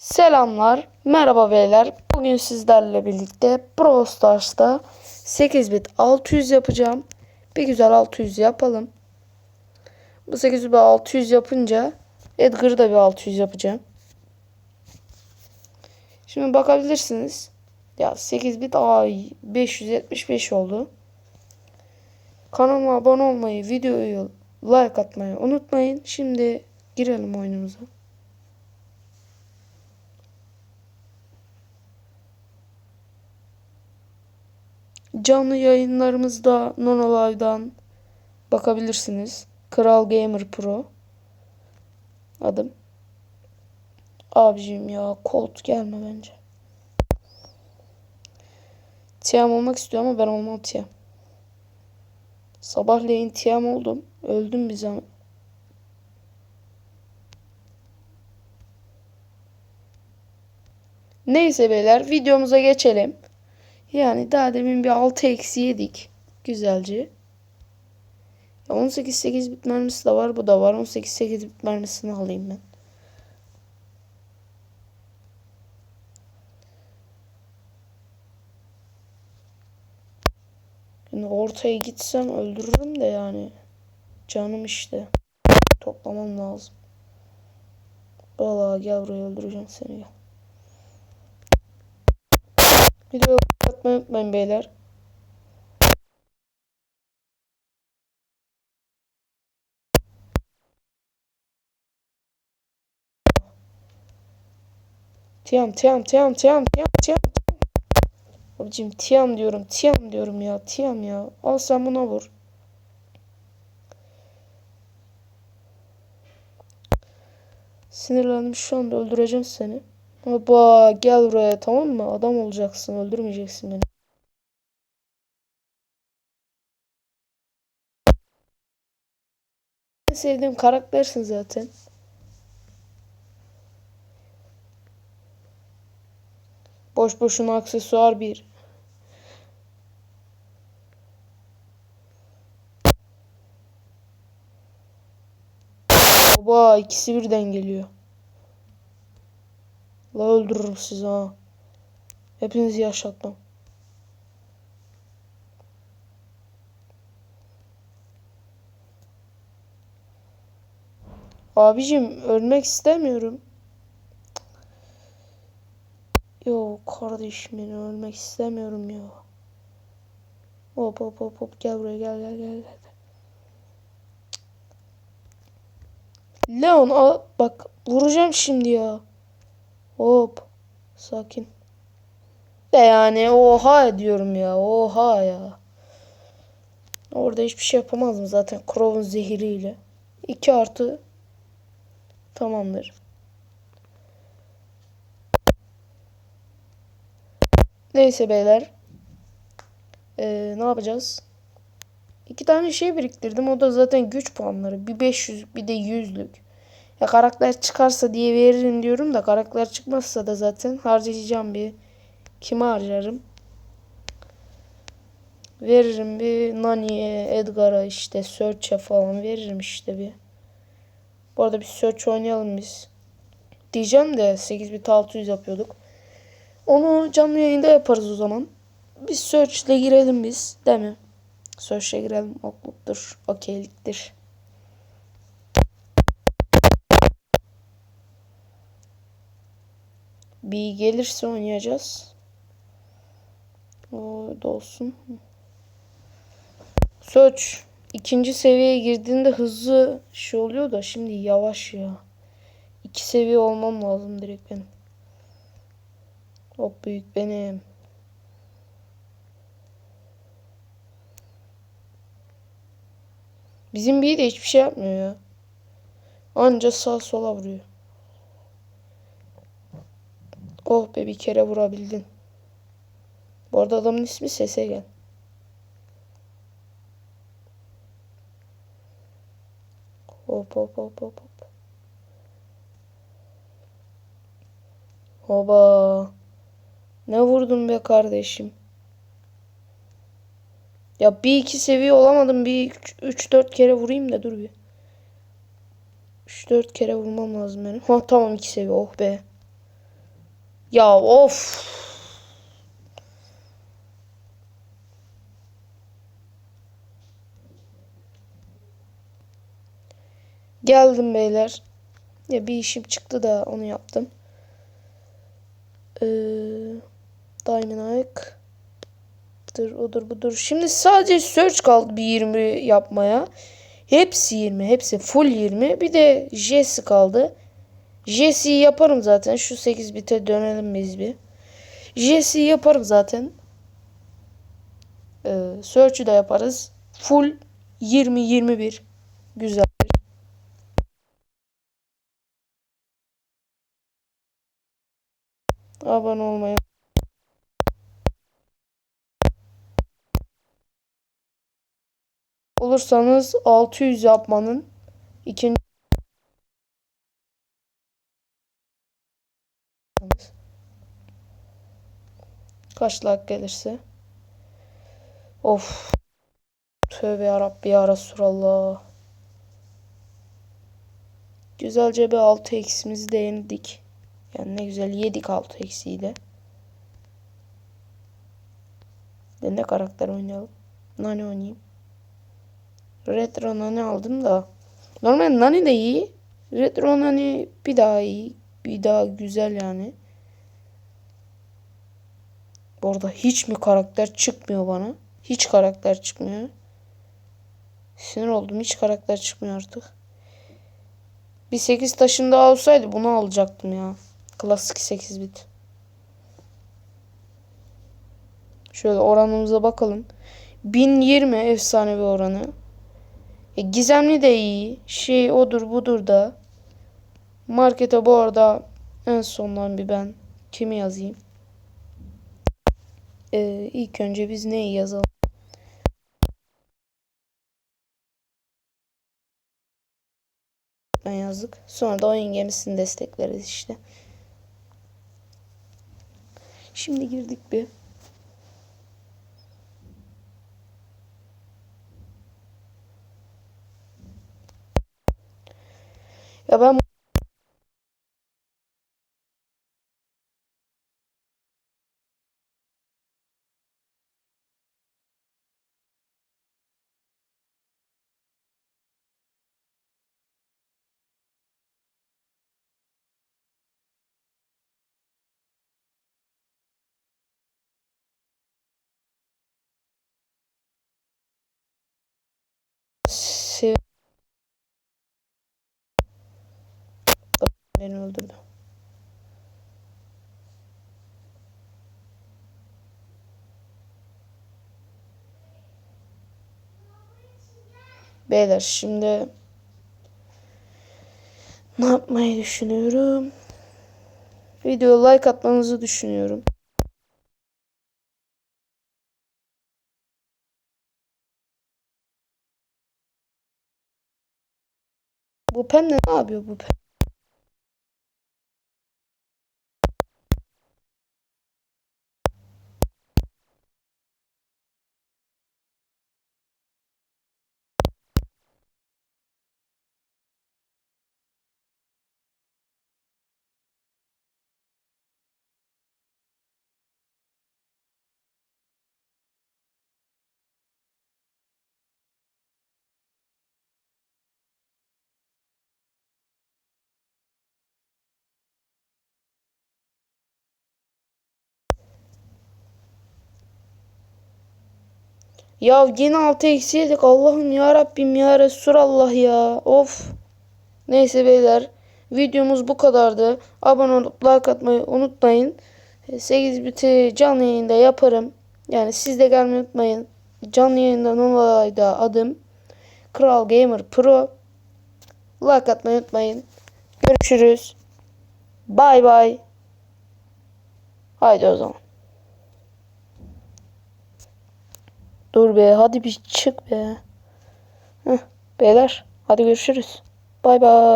Selamlar, merhaba beyler. Bugün sizlerle birlikte Brawl Stars'ta 8 bit 600 yapacağım. Bir güzel 600 yapalım. Bu 8 bit 600 yapınca Edgar'ı da bir 600 yapacağım. Şimdi bakabilirsiniz. Ya 8 bit ay 575 oldu. Kanalıma abone olmayı, videoyu like atmayı unutmayın. Şimdi girelim oyunumuza. Canlı yayınlarımızda Nono Live'dan bakabilirsiniz. Kral Gamer Pro adım. Abicim ya Colt gelme bence. Tiam olmak istiyor ama ben olmam Tiam. Sabahleyin Tiam oldum. Öldüm bir zaman. Neyse beyler videomuza geçelim. Yani daha demin bir 6 eksi yedik. Güzelce. 18 8 bit mermisi de var. Bu da var. 18 8 bit mermisini alayım ben. Şimdi ortaya gitsem öldürürüm de yani. Canım işte. Toplamam lazım. Vallahi gel buraya öldüreceğim seni gel. Video atmayı unutmayın beyler. Tiam tiam tiam tiam tiam tiam. Abicim tiam diyorum tiam diyorum ya tiam ya. Al sen buna vur. Sinirlendim şu anda öldüreceğim seni. Baba gel buraya tamam mı? Adam olacaksın öldürmeyeceksin beni. En sevdiğim karaktersin zaten. Boş boşuna aksesuar bir. Baba ikisi birden geliyor. La öldürürüm sizi ha. Hepinizi yaşatmam. Abicim ölmek istemiyorum. Yok kardeşim ben ölmek istemiyorum ya. Hop hop hop hop gel buraya gel gel gel. gel. Leon bak vuracağım şimdi ya. Hop. Sakin. De yani oha diyorum ya. Oha ya. Orada hiçbir şey yapamazdım zaten Crow'un zehiriyle. 2 artı tamamdır. Neyse beyler. Ee, ne yapacağız? İki tane şey biriktirdim. O da zaten güç puanları. Bir 500 bir de 100'lük. Ya karakter çıkarsa diye veririm diyorum da karakter çıkmazsa da zaten harcayacağım bir. Kime harcarım? Veririm bir Nani'ye, Edgar'a işte Search'e falan veririm işte bir. Bu arada bir Search oynayalım biz. Diyeceğim de 8600 yapıyorduk. Onu canlı yayında yaparız o zaman. Bir Search'le girelim biz. Değil mi? Search'le girelim. Okluktur. Okeyliktir. Bir gelirse oynayacağız. O da olsun. Search ikinci seviyeye girdiğinde hızlı şey oluyor da şimdi yavaş ya. İki seviye olmam lazım direkt benim. Hop büyük benim. Bizim bir de hiçbir şey yapmıyor ya. Anca sağ sola vuruyor. Oh be bir kere vurabildin. Bu arada adamın ismi Sese gel. Hop hop hop hop hop. Hoba. Ne vurdun be kardeşim? Ya bir iki seviye olamadım. Bir üç dört kere vurayım da dur bir. Üç dört kere vurmam lazım benim. Ha tamam iki seviye. Oh be. Ya of. Geldim beyler. Ya bir işim çıktı da onu yaptım. Ee, Dynamite. Dur odur budur. Şimdi sadece search kaldı bir 20 yapmaya. Hepsi 20. Hepsi full 20. Bir de Jesse kaldı. Jesse'yi yaparım zaten. Şu 8 bite dönelim biz bir. Jesse'yi yaparım zaten. Ee, search'ü de yaparız. Full 20-21. Güzel. Abone olmayı olursanız 600 yapmanın ikinci kaç like gelirse of tövbe yarabbi ya Resulallah güzelce bir 6 eksimizi de yendik yani ne güzel yedik 6 eksiyle de ne karakter oynayalım Nani oynayayım Retro Nani aldım da. Normal Nani de iyi. Retro Nani bir daha iyi. Bir daha güzel yani. Bu arada hiç mi karakter çıkmıyor bana? Hiç karakter çıkmıyor. Sinir oldum. Hiç karakter çıkmıyor artık. Bir 8 taşın daha olsaydı bunu alacaktım ya. Klasik 8 bit. Şöyle oranımıza bakalım. 1020 efsane bir oranı. E, gizemli de iyi. Şey odur budur da. Markete bu arada en sondan bir ben kimi yazayım? Ee, ilk önce biz neyi yazalım? Ben yazdık. Sonra da oyun gemisini destekleriz işte. Şimdi girdik bir. Sev beni öldürdü. Beyler şimdi ne yapmayı düşünüyorum? Video like atmanızı düşünüyorum. Pen ne yapıyor bu pen? Ya yine 6 eksi yedik. Allah'ım ya Rabbim ya Resulallah ya. Of. Neyse beyler. Videomuz bu kadardı. Abone olup like atmayı unutmayın. 8 biti canlı yayında yaparım. Yani siz de gelmeyi unutmayın. Canlı yayından olayda adım Kral Gamer Pro. Like atmayı unutmayın. Görüşürüz. Bay bay. Haydi o zaman. Dur be hadi bir çık be. Heh, beyler hadi görüşürüz. Bay bay.